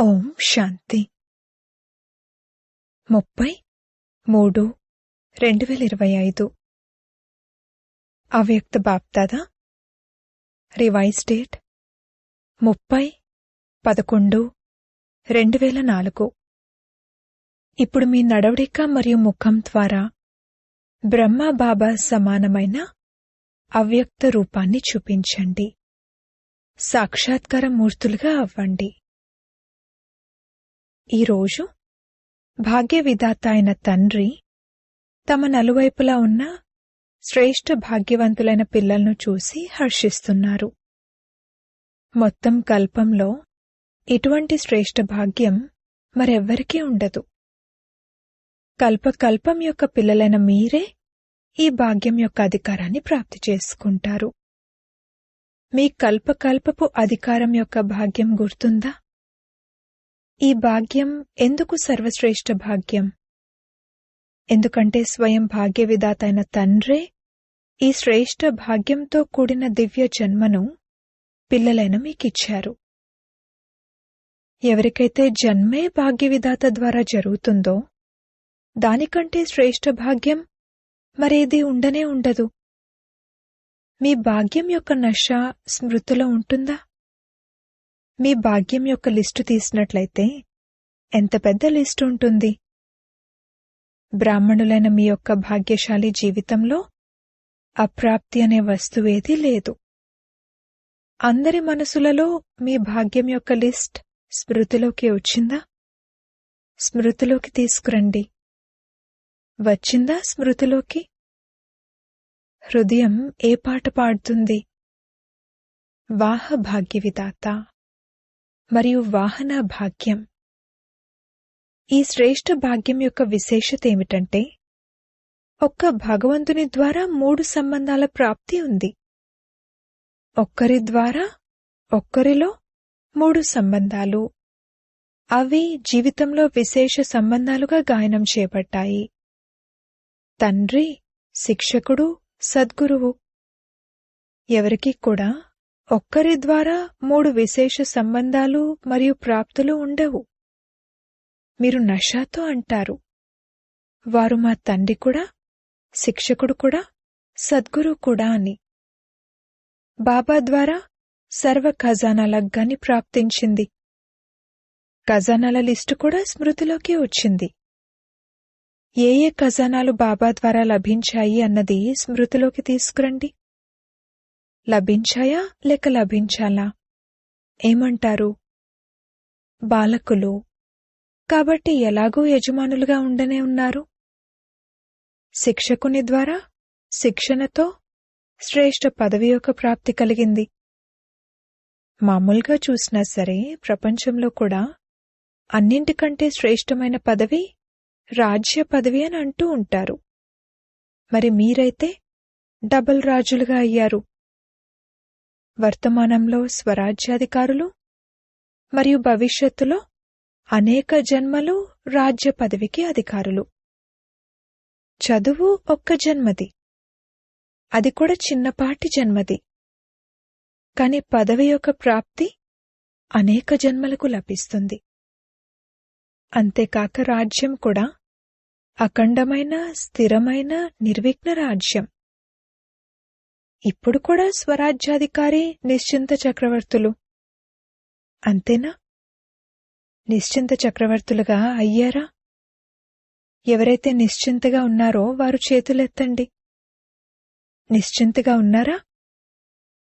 ఓం శాంతి. ముప్పై మూడు రెండు వేల ఇరవై ఐదు. అవ్యక్త బాప్దాదా రివైజ్ డేట్ ముప్పై పదకొండు రెండు వేల నాలుగు. ఇప్పుడు మీ నడవడిక మరియు ముఖం ద్వారా బ్రహ్మ బాబా సమానమైన అవ్యక్త రూపాన్ని చూపించండి. సాక్షాత్కార మూర్తులుగా అవ్వండి. ఈరోజు భాగ్యవిధాత అయిన తండ్రి తమ నలువైపులా ఉన్న శ్రేష్ఠ భాగ్యవంతులైన పిల్లలను చూసి హర్షిస్తున్నారు. మొత్తం కల్పంలో ఇటువంటి శ్రేష్ఠ భాగ్యం మరెవ్వరికీ ఉండదు. కల్పకల్పం యొక్క పిల్లలైన మీరే ఈ భాగ్యం యొక్క అధికారాన్ని ప్రాప్తి చేసుకుంటారు. మీ కల్పకల్పపు అధికారం యొక్క భాగ్యం గుర్తుందా? ఈ భాగ్యం ఎందుకు సర్వశ్రేష్ఠ భాగ్యం? ఎందుకంటే స్వయం భాగ్య విధాత అయిన తండ్రే ఈ శ్రేష్ఠ భాగ్యంతో కూడిన దివ్య జన్మను పిల్లలైన మీకిచ్చారు. ఎవరికైతే జన్మే భాగ్య విధాత ద్వారా జరుగుతుందో దానికంటే శ్రేష్ఠ భాగ్యం మరేది ఉండనే ఉండదు. మీ భాగ్యం యొక్క నష స్మృతిలో ఉంటుందా? మీ భాగ్యం యొక్క లిస్టు తీసినట్లయితే ఎంత పెద్ద లిస్టు ఉంటుంది? బ్రాహ్మణులైన మీ యొక్క భాగ్యశాలి జీవితంలో అప్రాప్తి అనే వస్తువేదీ లేదు. అందరి మనసులలో మీ భాగ్యం యొక్క లిస్ట్ స్మృతిలోకి వచ్చిందా? స్మృతిలోకి తీసుకురండి. వచ్చిందా స్మృతిలోకి? హృదయం ఏ పాట పాడుతుంది? వాహ భాగ్యవిదాత. మరియు వాహన భాగ్యం. ఈ శ్రేష్ఠ భాగ్యం యొక్క విశేషత ఏమిటంటే ఒక్క భగవంతుని ద్వారా మూడు సంబంధాల ప్రాప్తి ఉంది. ఒక్కరి ద్వారా ఒక్కరిలో మూడు సంబంధాలు. అవి జీవితంలో విశేష సంబంధాలుగా గాయనం చేపట్టాయి తండ్రి శిక్షకుడు సద్గురువు. ఎవరికి కూడా ఒక్కరి ద్వారా మూడు విశేష సంబంధాలు మరియు ప్రాప్తులు ఉండవు. మీరు నషాతో అంటారు. వారు మా తండ్రి కూడా శిక్షకుడు కూడా సద్గురు కూడా అని. బాబా ద్వారా సర్వ ఖజానాల గని ప్రాప్తించింది. ఖజానాల లిస్టు కూడా స్మృతిలోకి వచ్చింది. ఏ ఏ ఖజానాలు బాబా ద్వారా లభించాయి అన్నది స్మృతిలోకి తీసుకురండి. లభించాయా? లేక లభించాలా? ఏమంటారు? బాలకులు. కాబట్టి ఎలాగూ యజమానులుగా ఉండనే ఉన్నారు? శిక్షకుని ద్వారా శిక్షణతో శ్రేష్ఠ పదవి యొక్క ప్రాప్తి కలిగింది. మామూలుగా చూసినా సరే ప్రపంచంలో కూడా అన్నింటికంటే శ్రేష్టమైన పదవి రాజ్య పదవి అని అంటూ ఉంటారు. మరి మీరైతే డబల్ రాజులుగా అయ్యారు. వర్తమానంలో స్వరాజ్యాధికారులు మరియు భవిష్యత్తులో అనేక జన్మలు రాజ్య పదవికి అధికారులు. చదువు ఒక్క జన్మది. అది కూడా చిన్నపాటి జన్మది. కాని పదవి యొక్క ప్రాప్తి అనేక జన్మలకు లభిస్తుంది. అంతేకాక రాజ్యం కూడా అఖండమైన స్థిరమైన నిర్విఘ్న రాజ్యం. ఇప్పుడు కూడా స్వరాజ్యాధికారి నిశ్చింత చక్రవర్తులు. అంతేనా? నిశ్చింత చక్రవర్తులుగా అయ్యారా? ఎవరైతే నిశ్చింతగా ఉన్నారో వారు చేతులెత్తండి. నిశ్చింతగా ఉన్నారా?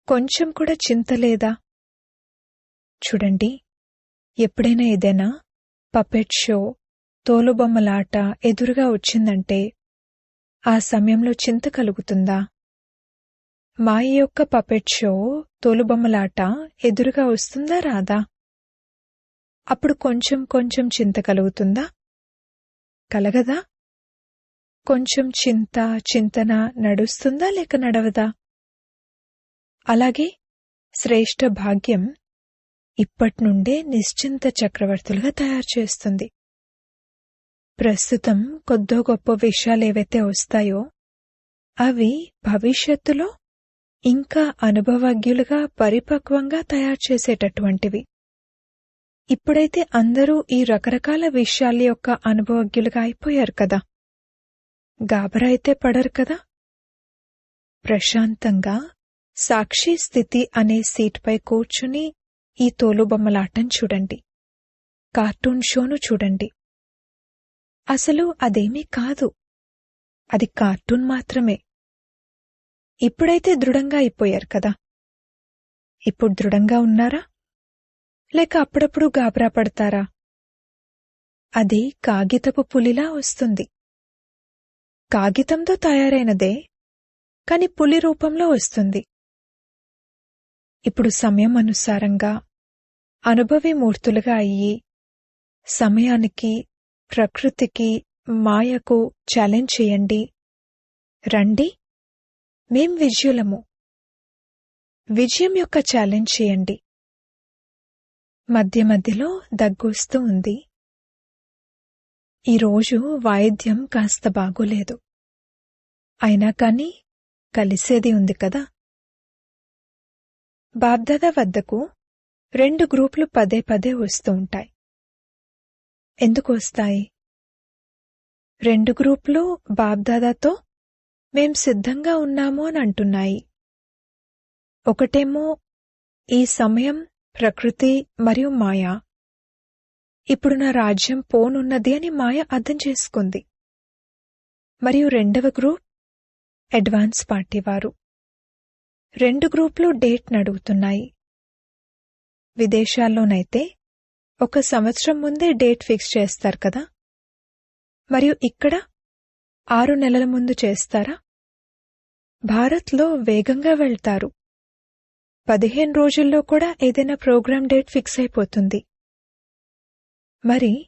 కొంచెం కూడా చింత లేదా? చూడండి ఎప్పుడైనా ఏదైనా పపెట్ షో తోలుబొమ్మలాట ఎదురుగా వచ్చిందంటే ఆ సమయంలో చింత కలుగుతుందా? మాయ యొక్క పపెట్ షో తోలుబొమ్మలాట ఎదురుగా వస్తుందా రాదా? అప్పుడు కొంచెం కొంచెం చింత కలుగుతుందా? కలగదా? కొంచెం చింత చింతన నడుస్తుందా లేక నడవదా? అలాగే శ్రేష్ఠ భాగ్యం ఇప్పట్నుండే నిశ్చింత చక్రవర్తులుగా తయారు చేస్తుంది. ప్రస్తుతం కొద్దో గొప్ప విషయాలేవైతే వస్తాయో అవి భవిష్యత్తులో ఇంకా అనుభవజ్ఞులుగా పరిపక్వంగా తయారు చేసేటటువంటివి. ఇప్పుడైతే అందరూ ఈ రకరకాల విషయాల యొక్క అనుభవజ్ఞులుగా అయిపోయారు కదా. గాబరా అయితే పడరు కదా? ప్రశాంతంగా సాక్షి స్థితి అనే సీట్పై కూర్చుని ఈ తోలుబొమ్మలాటం చూడండి. కార్టూన్ షోను చూడండి. అసలు అదేమీ కాదు. అది కార్టూన్ మాత్రమే. ఇప్పుడైతే దృఢంగా అయిపోయారు కదా. ఇప్పుడు దృఢంగా ఉన్నారా? లేక అప్పుడప్పుడు గాబరా పడతారా? అది కాగితపు పులిలా వస్తుంది. కాగితంతో తయారైనదే కాని పులి రూపంలో వస్తుంది. ఇప్పుడు సమయం అనుసారంగా అనుభవి మూర్తులుగా అయ్యి సమయానికి ప్రకృతికి మాయకు ఛాలెంజ్ చేయండి. రండి. మేం విజయులము. విజయం యొక్క ఛాలెంజ్ చేయండి. మధ్య మధ్యలో దగ్గొస్తూ ఉంది. ఈరోజు వాయిద్యం కాస్త బాగోలేదు. అయినా కాని కలిసేది ఉంది కదా. బాబ్దాదా వద్దకు రెండు గ్రూపులు పదే పదే వస్తూ ఉంటాయి. ఎందుకు వస్తాయి? రెండు గ్రూపులు బాబ్దాదాతో మేం సిద్ధంగా ఉన్నాము అని అంటున్నాయి. ఒకటేమో ఈ సమయం ప్రకృతి మరియు మాయ. ఇప్పుడు నా రాజ్యం పోనున్నది అని మాయ అర్థం చేసుకుంది. మరియు రెండవ గ్రూప్ అడ్వాన్స్ పార్టీ వారు. రెండు గ్రూపులు డేట్ నడుగుతున్నాయి విదేశాల్లోనైతే ఒక సంవత్సరం ముందే డేట్ ఫిక్స్ చేస్తారు కదా? మరియు ఇక్కడ ఆరు నెలల ముందు చేస్తారా? భారత్లో వేగంగా వెళ్తారు. పదిహేను రోజుల్లో కూడా ఏదైనా ప్రోగ్రాం డేట్ ఫిక్స్ అయిపోతుంది. మరి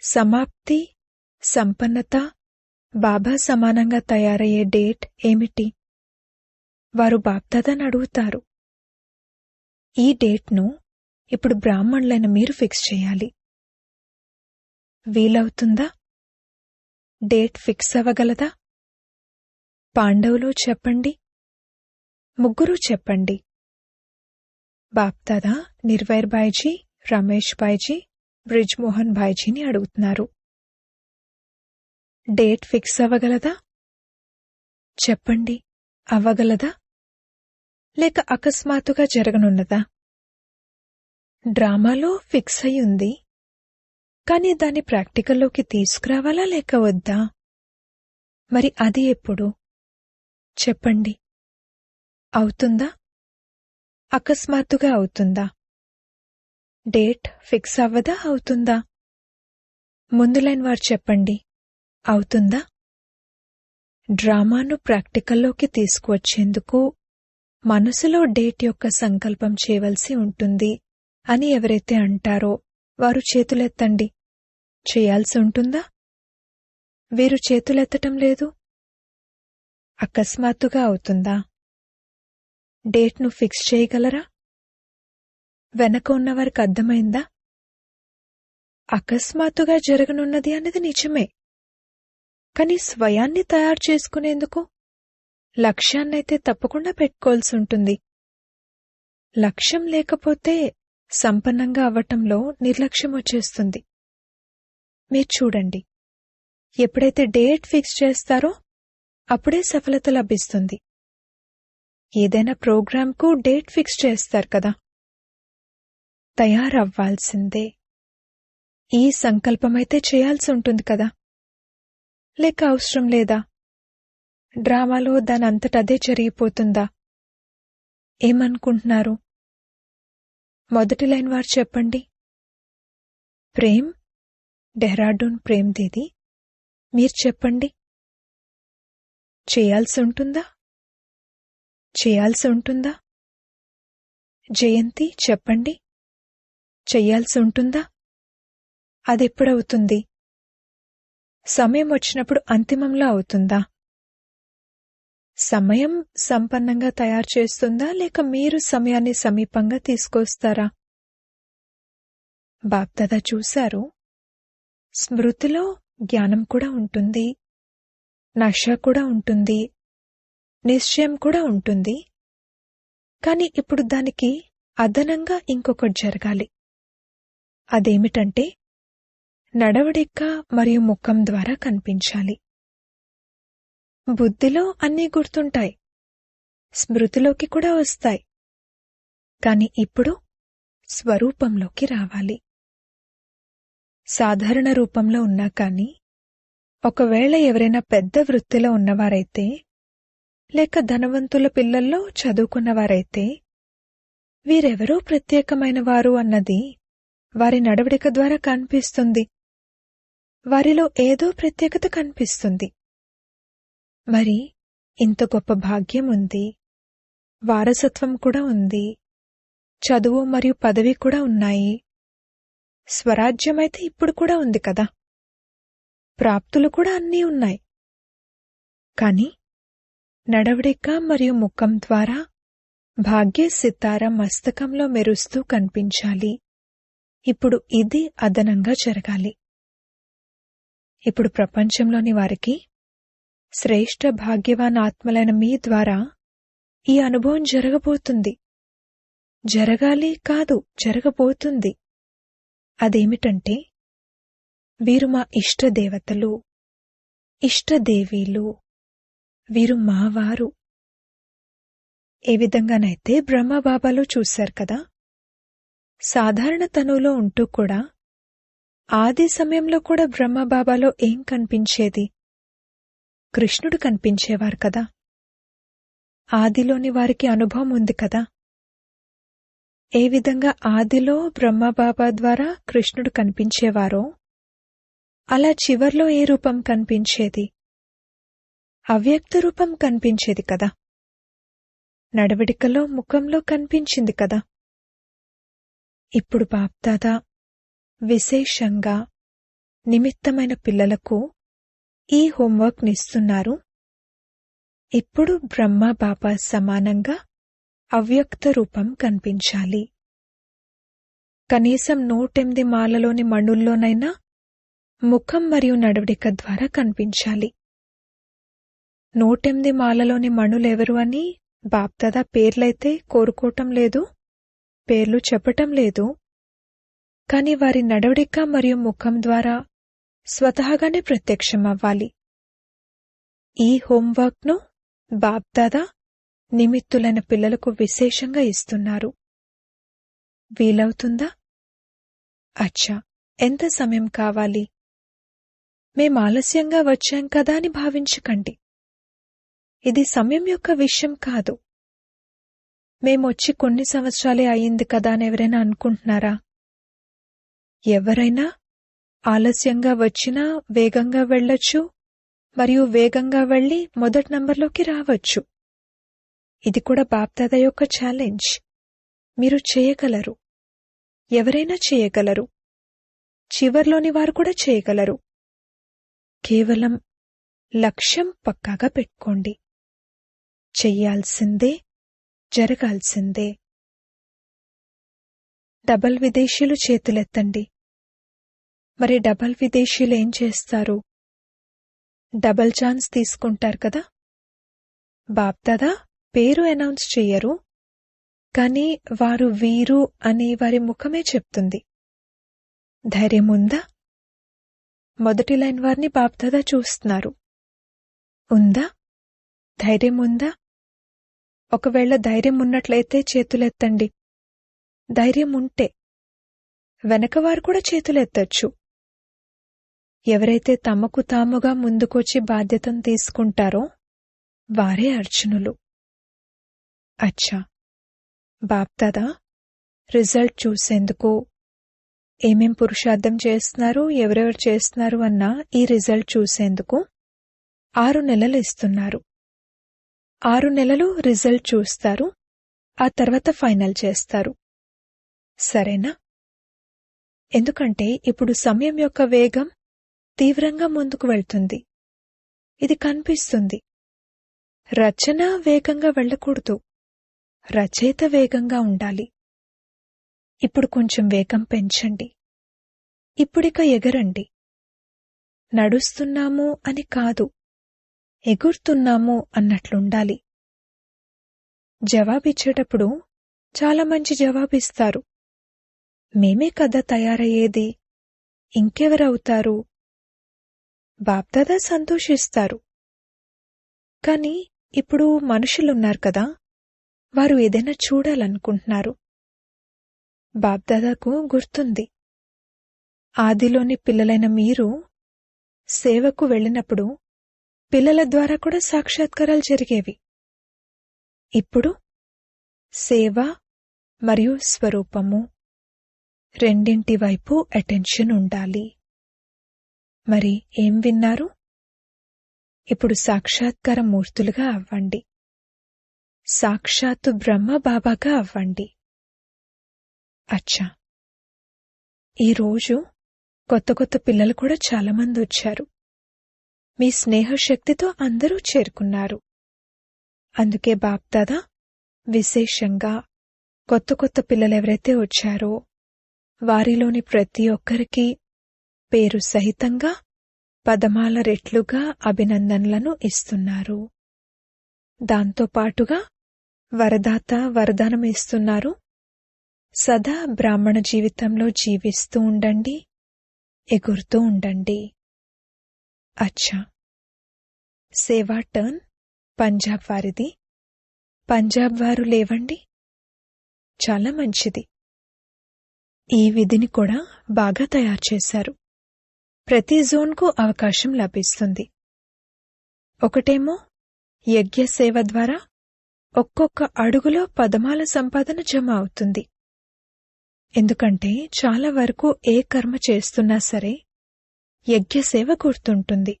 సమాప్తి సంపన్నత బాబా సమానంగా తయారయ్యే డేట్ ఏమిటి? వారు బాప్దాదాని అడుగుతారు. ఈ డేట్ను ఇప్పుడు బ్రాహ్మణులైన మీరు ఫిక్స్ చేయాలి. వీలవుతుందా? డేట్ ఫిక్స్ అవ్వగలదా? పాండవులు చెప్పండి. ముగ్గురు చెప్పండి. బాప్దాదా నిర్వైర్ బాయ్జీ రమేష్ బాయ్జీ బ్రిజ్మోహన్ బాయ్జీని అడుగుతున్నారు. డేట్ ఫిక్స్ అవ్వగలదా? చెప్పండి. అవ్వగలదా? లేక అకస్మాత్తుగా జరగనున్నదా? డ్రామాలో ఫిక్స్ అయ్యుంది. ఉంది కానీ దాన్ని ప్రాక్టికల్లోకి తీసుకురావాలా లేక వద్దా? మరి అది ఎప్పుడు? చెప్పండి. అవుతుందా? అకస్మాత్తుగా అవుతుందా? డేట్ ఫిక్స్ అవ్వదా? అవుతుందా? ముందులైన వారు చెప్పండి. అవుతుందా? డ్రామాను ప్రాక్టికల్లోకి తీసుకువచ్చేందుకు మనసులో డేట్ యొక్క సంకల్పం చేయవలసి ఉంటుంది అని ఎవరైతే అంటారో వారు చేతులెత్తండి. చేయాల్సి ఉంటుందా? వీరు చేతులెత్తటం లేదు? అకస్మాత్తుగా అవుతుందా? డేట్ను ఫిక్స్ చేయగలరా? వెనక ఉన్నవారికి అర్థమైందా? అకస్మాత్తుగా జరగనున్నది అనేది నిజమే. కాని స్వయాన్ని తయారు చేసుకునేందుకు లక్ష్యాన్నైతే తప్పకుండా పెట్టుకోవాల్సి ఉంటుంది. లక్ష్యం లేకపోతే సంపన్నంగా అవ్వటంలో నిర్లక్ష్యం వచ్చేస్తుంది. మీరు చూడండి. ఎప్పుడైతే డేట్ ఫిక్స్ చేస్తారో అప్పుడే సఫలత లభిస్తుంది. ఏదైనా ప్రోగ్రాంకు డేట్ ఫిక్స్ చేస్తారు కదా. తయారవ్వాల్సిందే. ఈ సంకల్పమైతే చేయాల్సి ఉంటుంది కదా. లేక అవసరం లేదా? డ్రామాలో దానంతటదే జరిగిపోతుందా? ఏమనుకుంటున్నారు? మొదటి లైన్ వారు చెప్పండి. ప్రేమ్ డెహ్రాడూన్ ప్రేమ్దేది మీరు చెప్పండి. చేయాల్సి ఉంటుందా? చేయాల్సి ఉంటుందా? జయంతి చెప్పండి. చెయ్యాల్సి ఉంటుందా? అదెప్పుడవుతుంది సమయం వచ్చినప్పుడు అంతిమంలో అవుతుందా? సమయం సంపన్నంగా తయారు చేస్తుందా లేక మీరు సమయాన్ని సమీపంగా తీసుకొస్తారా? బాప్దాదా చూశారు. స్మృతిలో జ్ఞానం కూడా ఉంటుంది. నష కూడా ఉంటుంది. నిశ్చయం కూడా ఉంటుంది. కాని ఇప్పుడు దానికి అదనంగా ఇంకొకటి జరగాలి. అదేమిటంటే నడవడిక మరియు ముఖం ద్వారా కనిపించాలి. బుద్ధిలో అన్నీ గుర్తుంటాయి. స్మృతిలోకి కూడా వస్తాయి. కాని ఇప్పుడు స్వరూపంలోకి రావాలి. సాధారణ రూపంలో ఉన్నా కాని ఒకవేళ ఎవరైనా పెద్ద వృత్తిలో ఉన్నవారైతే లేక ధనవంతుల పిల్లల్లో చదువుకున్నవారైతే వీరెవరో ప్రత్యేకమైన వారు అన్నది వారి నడవడిక ద్వారా కనిపిస్తుంది. వారిలో ఏదో ప్రత్యేకత కనిపిస్తుంది. మరి ఇంత గొప్ప భాగ్యం ఉంది. వారసత్వం కూడా ఉంది. చదువు మరియు పదవి కూడా ఉన్నాయి. స్వరాజ్యమైతే ఇప్పుడు కూడా ఉంది కదా. ప్రాప్తులు కూడా అన్నీ ఉన్నాయి. కాని నడవడిక మరియు ముఖం ద్వారా భాగ్య సితార మస్తకంలో మెరుస్తూ కనిపించాలి. ఇప్పుడు ఇది అదనంగా జరగాలి. ఇప్పుడు ప్రపంచంలోని వారికి శ్రేష్ఠ భాగ్యవాన్ ఆత్మలైన మీ ద్వారా ఈ అనుభవం జరగబోతుంది. జరగాలి కాదు జరగబోతుంది. అదేమిటంటే వీరు మా ఇష్టదేవతలు ఇష్టదేవీలు వీరు మావారు. ఏ విధంగానైతే బ్రహ్మబాబాలో చూశారు కదా సాధారణ తనువులో ఉంటూ కూడా ఆది సమయంలో కూడా బ్రహ్మబాబాలో ఏం కనిపించేది? కృష్ణుడు కనిపించేవారు కదా. ఆదిలోని వారికి అనుభవం ఉంది కదా. ఏ విధంగా ఆదిలో బ్రహ్మబాబా ద్వారా కృష్ణుడు కనిపించేవారో అలా చివర్లో ఏ రూపం కనిపించేది? అవ్యక్త రూపం కనిపించేది కదా? నడవడికలో ముఖంలో కనిపించింది కదా? ఇప్పుడు బాప్దాదా విశేషంగా నిమిత్తమైన పిల్లలకు ఈ హోంవర్క్ నిస్తున్నారు. ఇప్పుడు బ్రహ్మ బాబా సమానంగా అవ్యక్త రూపం కనిపించాలి. కనీసం నూటెనిమిది మాలలోని మణుల్లోనైనా ముఖం మరియు నడవడిక ద్వారా కనిపించాలి. నూటెనిమిది మాలలోని మణులెవరు అని బాప్దాదా పేర్లైతే కోరుకోవటం లేదు పేర్లు చెప్పటం లేదు. కాని వారి నడవడిక మరియు ముఖం ద్వారా స్వతహాగానే ప్రత్యక్షమవ్వాలి. ఈ హోంవర్క్ను బాప్దాదా నిమిత్తులైన పిల్లలకు విశేషంగా ఇస్తున్నారు. వీలవుతుందా? అచ్చా ఎంత సమయం కావాలి? మేం ఆలస్యంగా వచ్చాం కదా అని భావించకండి. ఇది సమయం యొక్క విషయం కాదు. మేమొచ్చి కొన్ని సంవత్సరాలే అయింది కదా అని ఎవరైనా అనుకుంటున్నారా? ఎవరైనా? ఆలస్యంగా వచ్చినా వేగంగా వెళ్ళొచ్చు మరియు వేగంగా వెళ్ళి మొదటి నంబర్లోకి రావచ్చు. ఇది కూడా బాప్దాద యొక్క ఛాలెంజ్. మీరు చేయగలరు. ఎవరైనా చేయగలరు. చివర్లోని వారు కూడా చేయగలరు. కేవలం లక్ష్యం పక్కాగా పెట్టుకోండి. చెయ్యాల్సిందే జరగాల్సిందే. డబల్ విదేశీయులు చేతులెత్తండి. మరి డబల్ విదేశీయులు ఏం చేస్తారు? డబల్ ఛాన్స్ తీసుకుంటారు కదా? బాప్దాదా పేరు అనౌన్స్ చెయ్యరు కానీ వారు వీరు అని వారి ముఖమే చెప్తుంది. ధైర్యముందా మొదటి లైన్ వారిని బాప్దాదా చూస్తున్నారు. ఉందా? ధైర్యం ఉందా? ఒకవేళ ధైర్యం ఉన్నట్లయితే చేతులెత్తండి. ధైర్యం ఉంటే వెనకవారు కూడా చేతులెత్తచ్చు. ఎవరైతే తమకు తాముగా ముందుకొచ్చి బాధ్యతను తీసుకుంటారో వారే అర్జునులు అచ్చా. బాప్దాదా రిజల్ట్ చూసేందుకు ఏమేం పురుషార్థం చేస్తున్నారు ఎవరెవరు చేస్తున్నారు అన్న ఈ రిజల్ట్ చూసేందుకు ఆరు నెలలు ఇస్తున్నారు. ఆరు నెలలు రిజల్ట్ చూస్తారు ఆ తర్వాత ఫైనల్ చేస్తారు. సరేనా? ఎందుకంటే ఇప్పుడు సమయం యొక్క వేగం తీవ్రంగా ముందుకు వెళ్తుంది. ఇది కనిపిస్తుంది. రచన వేగంగా వెళ్ళకూడదు. రచయిత వేగంగా ఉండాలి. ఇప్పుడు కొంచెం వేగం పెంచండి. ఇప్పుడిక ఎగరండి. నడుస్తున్నాము అని కాదు. ఎగురుతున్నాము అన్నట్లుండాలి. జవాబిచ్చేటప్పుడు చాలా మంచి జవాబిస్తారు. మేమే కదా తయారయ్యేది. ఇంకెవరవుతారు? బాప్దాదా సంతోషిస్తారు. కాని ఇప్పుడు మనుషులున్నారు కదా. వారు ఏదైనా చూడాలనుకుంటున్నారు. బాప్దాదాకు గుర్తుంది. ఆదిలోని పిల్లలైన మీరు సేవకు వెళ్ళినప్పుడు పిల్లల ద్వారా కూడా సాక్షాత్కారాలు జరిగేవి. ఇప్పుడు సేవ మరియు స్వరూపము రెండింటి వైపు అటెన్షన్ ఉండాలి. మరి ఏం విన్నారు? ఇప్పుడు సాక్షాత్కార మూర్తులుగా అవ్వండి. సాక్షాత్తు బ్రహ్మ బాబాగా అవ్వండి. అచ్చా. ఈరోజు కొత్త కొత్త పిల్లలు కూడా చాలామంది వచ్చారు. మీ స్నేహశక్తితో అందరూ చేరుకున్నారు. అందుకే బాప్దాదా విశేషంగా కొత్త కొత్త పిల్లలెవరైతే వచ్చారో వారిలోని ప్రతి ఒక్కరికి పేరు సహితంగా పదమాల రెట్లుగా అభినందనలను ఇస్తున్నారు. దాంతో పాటుగా వరదాత వరదానం ఇస్తున్నారు. సదా బ్రాహ్మణ జీవితంలో జీవిస్తూ ఉండండి. ఎగురుతూ ఉండండి. అచ్చా. సేవా టర్న్ పంజాబ్ వారిది. పంజాబ్ వారు లేవండి. చాలా మంచిది. ఈ విధిని కూడా బాగా తయారు చేశారు. ప్రతి జోన్కు అవకాశం లభిస్తుంది. ఒకటేమో యజ్ఞ సేవ ద్వారా ఒక్కొక్క అడుగులో పదమాల సంపాదన జమ అవుతుంది. ఎందుకంటే చాలా వరకు ఏ కర్మ చేస్తున్నా సరే యజ్ఞసేవ గుర్తుంటుంది.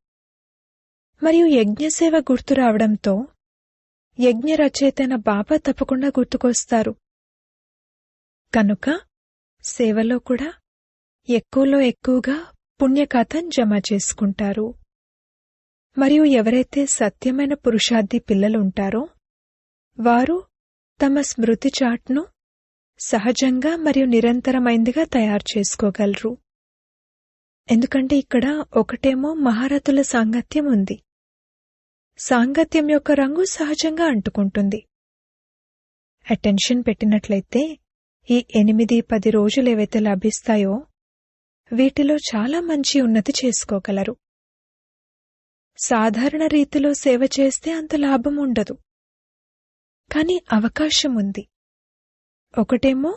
మరియు యజ్ఞసేవ గుర్తు రావడంతో యజ్ఞ రచయితైన బాబా తప్పకుండా గుర్తుకొస్తారు. కనుక సేవలో కూడా ఎక్కువలో ఎక్కువగా పుణ్యఖాతం జమ చేసుకుంటారు. మరియు ఎవరైతే సత్యమైన పురుషార్థి పిల్లలుంటారో వారు తమ స్మృతి చాట్ను సహజంగా మరియు నిరంతరమైందిగా తయారు చేసుకోగలరు. ఎందుకంటే ఇక్కడ ఒకటేమో మహారథుల సాంగత్యం ఉంది. సాంగత్యం యొక్క రంగు సహజంగా అంటుకుంటుంది. అటెన్షన్ పెట్టినట్లయితే ఈ ఎనిమిది పది రోజులు ఏవైతే లభిస్తాయో వీటిలో చాలా మంచి ఉన్నతి చేసుకోగలరు. సాధారణ రీతిలో సేవ చేస్తే అంత లాభం ఉండదు. కాని అవకాశం ఉంది ఒకటేమో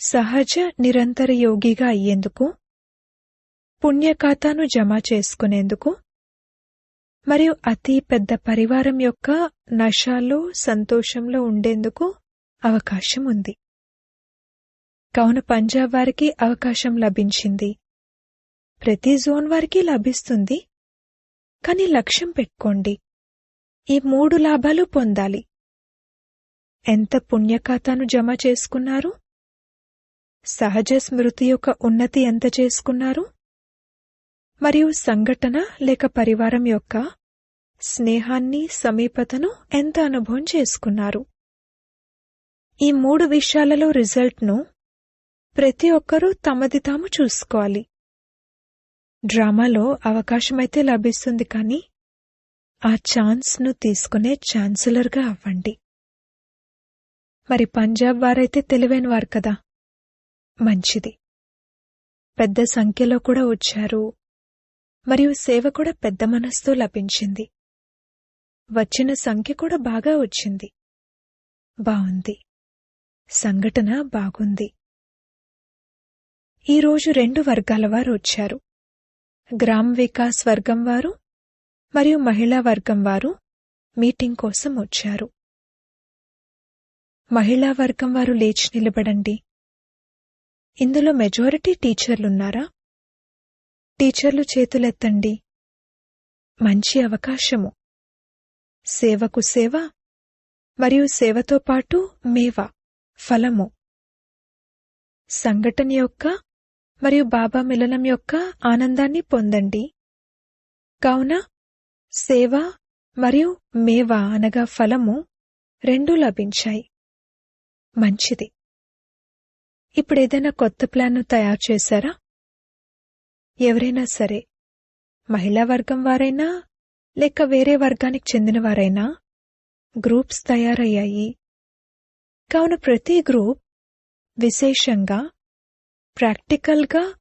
సహజ నిరంతర యోగిగా అయ్యేందుకు పుణ్యఖాతాను జమ చేసుకునేందుకు మరియు అతి పెద్ద పరివారం యొక్క నశాలో సంతోషంలో ఉండేందుకు అవకాశం ఉంది కావున పంజాబ్ వారికి అవకాశం లభించింది. ప్రతి జోన్ వారికి లభిస్తుంది. కాని లక్ష్యం పెట్టుకోండి. ఈ మూడు లాభాలు పొందాలి. ఎంత పుణ్యఖాతాను జమ చేసుకున్నారు? సహజ స్మృతి యొక్క ఉన్నతి ఎంత చేసుకున్నారు? మరియు సంఘటన లేక పరివారం యొక్క స్నేహాన్ని సమీపతను ఎంత అనుభవం చేసుకున్నారు? ఈ మూడు విషయాలలో రిజల్ట్ను ప్రతి ఒక్కరూ తమది తాము చూసుకోవాలి. డ్రామాలో అవకాశమైతే లభిస్తుంది కానీ ఆ ఛాన్స్ను తీసుకునే ఛాన్సలర్గా అవ్వండి. మరి పంజాబ్ వారైతే తెలివైన వారు కదా? మంచిది. పెద్ద సంఖ్యలో కూడా వచ్చారు. మరియు సేవ కూడా పెద్ద మనస్తో లభించింది. వచ్చిన సంఖ్య కూడా బాగా వచ్చింది. బాగుంది సంఘటన బాగుంది. ఈరోజు రెండు వర్గాల వారు వచ్చారు. గ్రామ్ వికాస్ వర్గం వారు మరియు మహిళా వర్గం వారు మీటింగ్ కోసం వచ్చారు. మహిళా వర్గం వారు లేచి నిలబడండి. ఇందులో మెజారిటీ టీచర్లున్నారా? టీచర్లు చేతులెత్తండి. మంచి అవకాశము. సేవకు సేవ మరియు సేవతో పాటు మేవ ఫలము. సంఘటన యొక్క మరియు బాబా మిలనం యొక్క ఆనందాన్ని పొందండి. కావున సేవ మరియు మేవ అనగా ఫలము రెండూ లభించాయి. మంచిది. ఇప్పుడు ఏదైనా కొత్త ప్లాన్ను తయారు చేశారా? ఎవరైనా సరే మహిళా వర్గం వారైనా లేక వేరే వర్గానికి చెందినవారైనా గ్రూప్స్ తయారయ్యాయి. కావున ప్రతి గ్రూప్ విశేషంగా ప్రాక్టికల్గా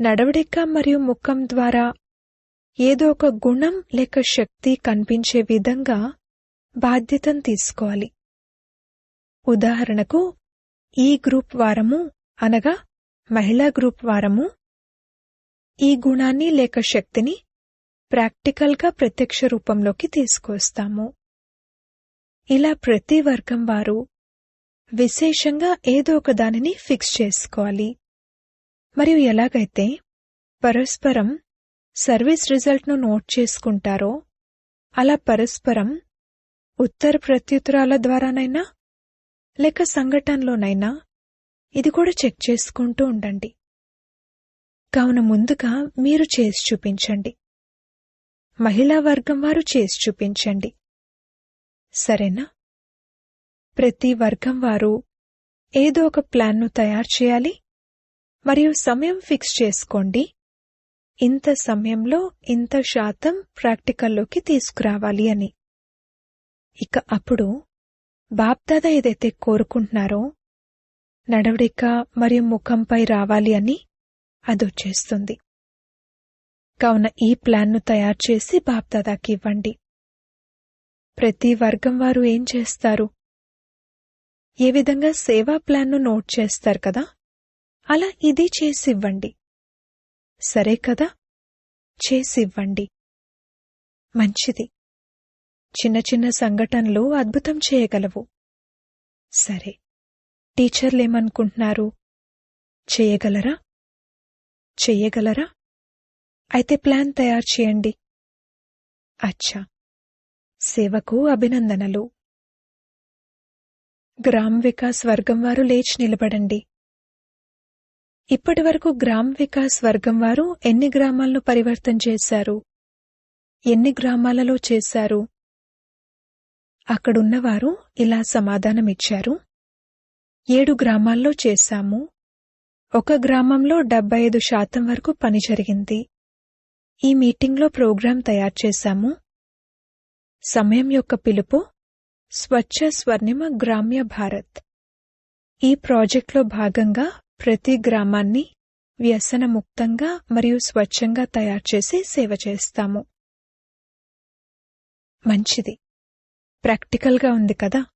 నడవడిక మరియు ముఖం ద్వారా ఏదో ఒక గుణం లేక శక్తి కనిపించే విధంగా బాధ్యతను తీసుకోవాలి. ఉదాహరణకు ఈ గ్రూప్ వారము అనగా మహిళా గ్రూప్ వారము. ఈ గుణాన్ని లేక శక్తిని ప్రాక్టికల్గా ప్రత్యక్ష రూపంలోకి తీసుకొస్తాము ఇలా ప్రతి వర్గం వారు విశేషంగా ఏదో ఒక దానిని ఫిక్స్ చేసుకోవాలి. మరియు ఎలాగైతే పరస్పరం సర్వీస్ రిజల్ట్ను నోట్ చేసుకుంటారో అలా పరస్పరం ఉత్తర ప్రత్యుత్తరాల ద్వారానైనా లేక సంఘటనలోనైనా ఇది కూడా చెక్ చేసుకుంటూ ఉండండి. కావున ముందుగా మీరు చేసి చూపించండి. మహిళా వర్గం వారు చేసి చూపించండి. సరేనా? ప్రతి వర్గం వారు ఏదో ఒక ప్లాన్ను తయారు చేయాలి మరియు సమయం ఫిక్స్ చేసుకోండి. ఇంత సమయంలో ఇంత శాతం ప్రాక్టికల్లోకి తీసుకురావాలి అని. ఇక అప్పుడు బాప్దాదా ఏదైతే కోరుకుంటున్నారో? నడవడిక మరియు ముఖంపై రావాలి అని అదొచ్చేస్తుంది కావున ఈ ప్లాన్ను తయారు చేసి బాప్దాదాకి ఇవ్వండి. ప్రతి వర్గం వారు ఏం చేస్తారు? ఏ విధంగా సేవా ప్లాన్ను నోట్ చేస్తారు కదా? అలా ఇది చేసివ్వండి సరే కదా? చేసివ్వండి మంచిది. చిన్న చిన్న సంఘటనలు అద్భుతం చేయగలవు. సరే టీచర్లేమనుకుంటున్నారు? చేయగలరా? చెయ్యగలరా అయితే ప్లాన్ తయారు చేయండి. అచ్చా సేవకు అభినందనలు. గ్రామ్ వికాస్ వర్గం వారు లేచి నిలబడండి. ఇప్పటివరకు గ్రామ్ వికాస్ వర్గం వారు ఎన్ని గ్రామాలను పరివర్తన చేశారు? ఎన్ని గ్రామాలలో చేశారు? అక్కడున్నవారు ఇలా సమాధానమిచ్చారు. ఏడు గ్రామాల్లో చేశాము. ఒక గ్రామంలో డెబ్బై ఐదు శాతం వరకు పని జరిగింది. ఈ మీటింగ్లో ప్రోగ్రాం తయారు చేశాము. సమయం యొక్క పిలుపు స్వచ్ఛ స్వర్ణిమ గ్రామ్య భారత్. ఈ ప్రాజెక్టులో భాగంగా ప్రతి గ్రామాన్ని వ్యసనముక్తంగా మరియు స్వచ్ఛంగా తయారు చేసి సేవ చేస్తాము. మంచిది. ప్రాక్టికల్గా ఉంది కదా?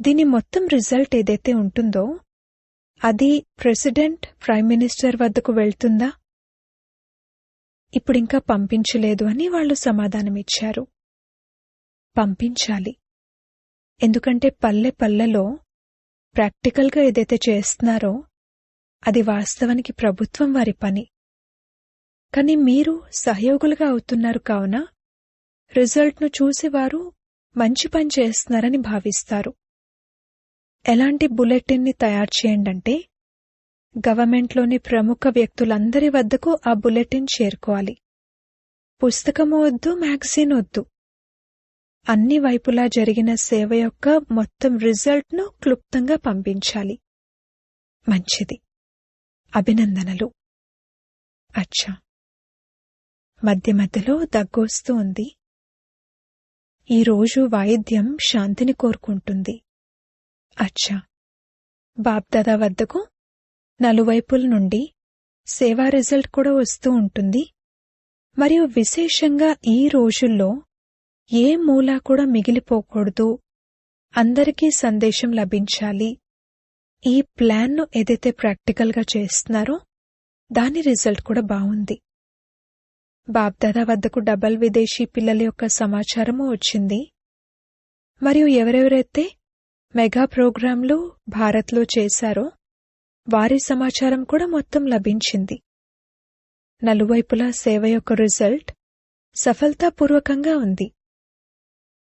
దీని మొత్తం రిజల్ట్ ఏదైతే ఉంటుందో అది ప్రెసిడెంట్ ప్రైమ్ మినిస్టర్ వద్దకు వెళ్తుందా? ఇప్పుడింకా పంపించలేదు అని వాళ్ళు సమాధానమిచ్చారు. పంపించాలి. ఎందుకంటే పల్లె పల్లెలో ప్రాక్టికల్గా ఏదైతే చేస్తున్నారో అది వాస్తవానికి ప్రభుత్వం వారి పని. కానీ మీరు సహయోగులుగా అవుతున్నారు కావున రిజల్ట్ను చూసి వారు మంచి పని చేస్తున్నారని భావిస్తారు. ఎలాంటి బులెటిన్ని తయారు చేయండంటే గవర్నమెంట్లోని ప్రముఖ వ్యక్తులందరి వద్దకు ఆ బులెటిన్ చేరుకోవాలి. పుస్తకము వద్దు మ్యాగజైన్ వద్దు. అన్ని వైపులా జరిగిన సేవ యొక్క మొత్తం రిజల్ట్ను క్లుప్తంగా పంపించాలి. మంచిది. అభినందనలు. అచ్చా. మధ్య మధ్యలో దగ్గొస్తూ ఉంది. ఈరోజు వాయిద్యం శాంతిని కోరుకుంటుంది. అచ్చా! బాబ్దాదా వద్దకు నలువైపుల నుండి సేవా రిజల్ట్ కూడా వస్తూ ఉంటుంది. మరియు విశేషంగా ఈ రోజుల్లో ఏ మూలా కూడా మిగిలిపోకూడదు. అందరికీ సందేశం లభించాలి. ఈ ప్లాన్ను ఏదైతే ప్రాక్టికల్గా చేస్తున్నారో దాని రిజల్ట్ కూడా బాగుంది. బాబ్దాదా వద్దకు డబల్ విదేశీ పిల్లల యొక్క సమాచారము వచ్చింది. మరియు ఎవరెవరైతే మెగా ప్రోగ్రాంలు భారత్లో చేశారో వారి సమాచారం కూడా మొత్తం లభించింది. నలువైపులా సేవ యొక్క రిజల్ట్ సఫలతాపూర్వకంగా ఉంది.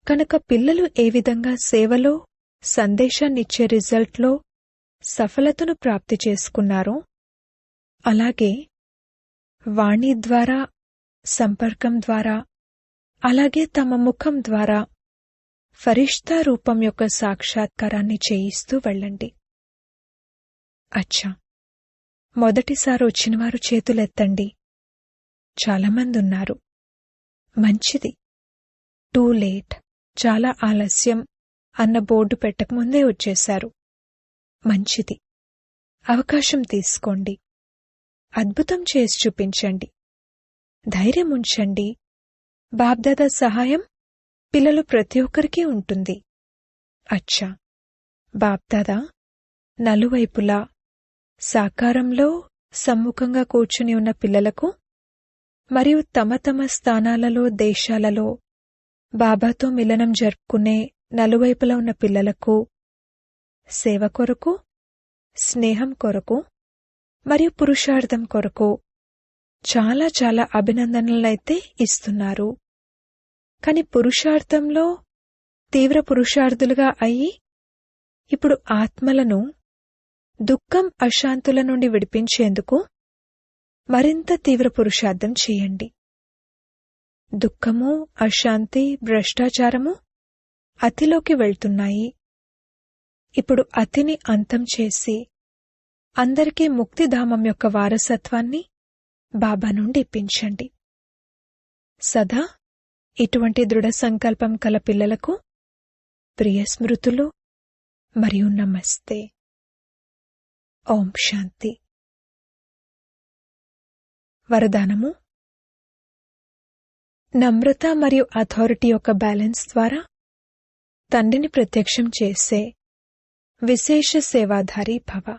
కనుక పిల్లలు ఏ విధంగా సేవలో సందేశాన్నిచ్చే రిజల్ట్లో సఫలతను ప్రాప్తి చేసుకున్నారో అలాగే వాణి ద్వారా సంపర్కం ద్వారా అలాగే తమ ముఖం ద్వారా ఫరిష్తా రూపం యొక్క సాక్షాత్కారాన్ని చేయిస్తూ వెళ్ళండి. అచ్చా! మొదటిసారి వచ్చినవారు చేతులెత్తండి. చాలామంది ఉన్నారు మంచిది. Too late. చాలా ఆలస్యం అన్న బోర్డు పెట్టకముందే వచ్చేశారు. మంచిది. అవకాశం తీసుకోండి. అద్భుతం చేసి చూపించండి. ధైర్యం ఉంచండి. బాబ్దాదా సహాయం పిల్లలు ప్రతి ఒక్కరికి ఉంటుంది. అచ్చా! బాబ్దాదా నలువైపులా సాకారంలో సమ్ముఖంగా కూర్చుని ఉన్న పిల్లలకు మరియు తమ తమ స్థానాలలో దేశాలలో బాబాతో మిలనం జరుపుకునే నలువైపులా ఉన్న పిల్లలకు సేవ కొరకు స్నేహం కొరకు మరియు పురుషార్థం కొరకు చాలా చాలా అభినందనలైతే ఇస్తున్నారు. కాని పురుషార్థంలో తీవ్ర పురుషార్థులుగా అయి ఇప్పుడు ఆత్మలను దుఃఖం అశాంతుల నుండి విడిపించేందుకు మరింత తీవ్ర పురుషార్థం చేయండి. దుఃఖము అశాంతి భ్రష్టాచారము అతిలోకి వెళ్తున్నాయి. ఇప్పుడు అతిని అంతం చేసి అందరికీ ముక్తిధామం యొక్క వారసత్వాన్ని బాబా నుండి ఇప్పించండి సదా ఇటువంటి దృఢ సంకల్పం కల పిల్లలకు ప్రియ స్మృతులు మరియు నమస్తే. ఓం శాంతి. వరదానము. నమ్రత మరియు అథారిటీ యొక్క బ్యాలెన్స్ ద్వారా తండ్రిని ప్రత్యక్షం చేసే విశేష సేవాధారి భవ.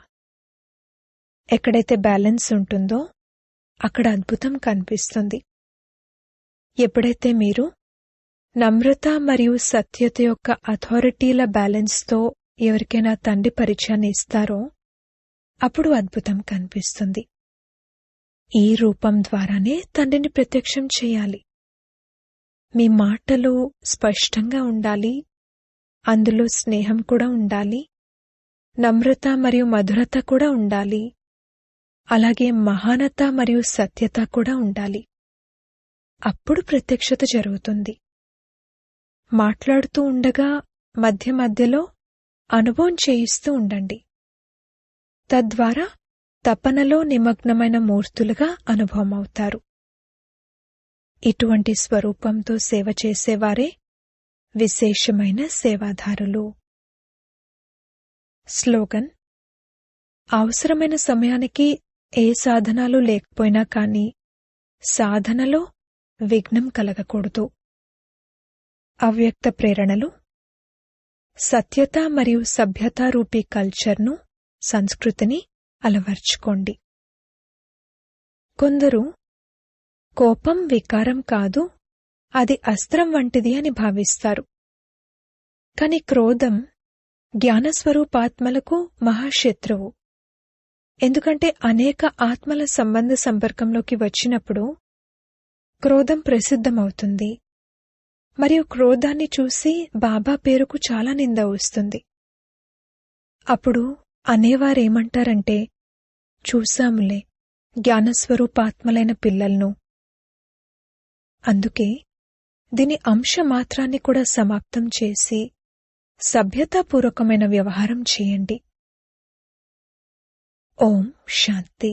ఎక్కడైతే బ్యాలెన్స్ ఉంటుందో అక్కడ అద్భుతం కనిపిస్తుంది. ఎప్పుడైతే మీరు నమ్రత మరియు సత్యత యొక్క అథారిటీల బ్యాలెన్స్తో ఎవరికైనా తండ్రి పరిచయాన్ని ఇస్తారో అప్పుడు అద్భుతం కనిపిస్తుంది. ఈ రూపం ద్వారానే తండ్రిని ప్రత్యక్షం చేయాలి. మీ మాటలు స్పష్టంగా ఉండాలి. అందులో స్నేహం కూడా ఉండాలి. నమ్రత మరియు మధురత కూడా ఉండాలి. అలాగే మహానత మరియు సత్యత కూడా ఉండాలి. అప్పుడు ప్రత్యక్షత జరుగుతుంది. మాట్లాడుతూ ఉండగా మధ్య మధ్యలో అనుభవం చేయిస్తూ ఉండండి. తద్వారా తపనలో నిమగ్నమైన మూర్తులుగా అనుభవం అవుతారు. ఇటువంటి స్వరూపంతో సేవ చేసేవారే విశేషమైన సేవాదారులు స్లోగన్. అవసరమైన సమయానికి ఏ సాధనాలు లేకపోయినా కానీ సాధనలో విఘ్నం కలగకూడదు. అవ్యక్త ప్రేరణలు సత్యత మరియు సభ్యతారూపీ కల్చర్ను సంస్కృతిని అలవర్చుకోండి. కొందరు కోపం వికారం కాదు అది అస్త్రం వంటిది అని భావిస్తారు. కాని క్రోధం జ్ఞానస్వరూపాత్మలకు మహాశత్రువు. ఎందుకంటే అనేక ఆత్మల సంబంధ సంపర్కంలోకి వచ్చినప్పుడు క్రోధం ప్రసిద్ధమవుతుంది. మరియు క్రోధాన్ని చూసి బాబా పేరుకు చాలా నింద వస్తుంది. అప్పుడు అనేవారేమంటారంటే చూశాములే జ్ఞానస్వరూపాత్మలైన పిల్లలను. అందుకే దీని అంశమాత్రాన్ని కూడా సమాప్తం చేసి సభ్యతాపూర్వకమైన వ్యవహారం చేయండి. ఓం శాంతి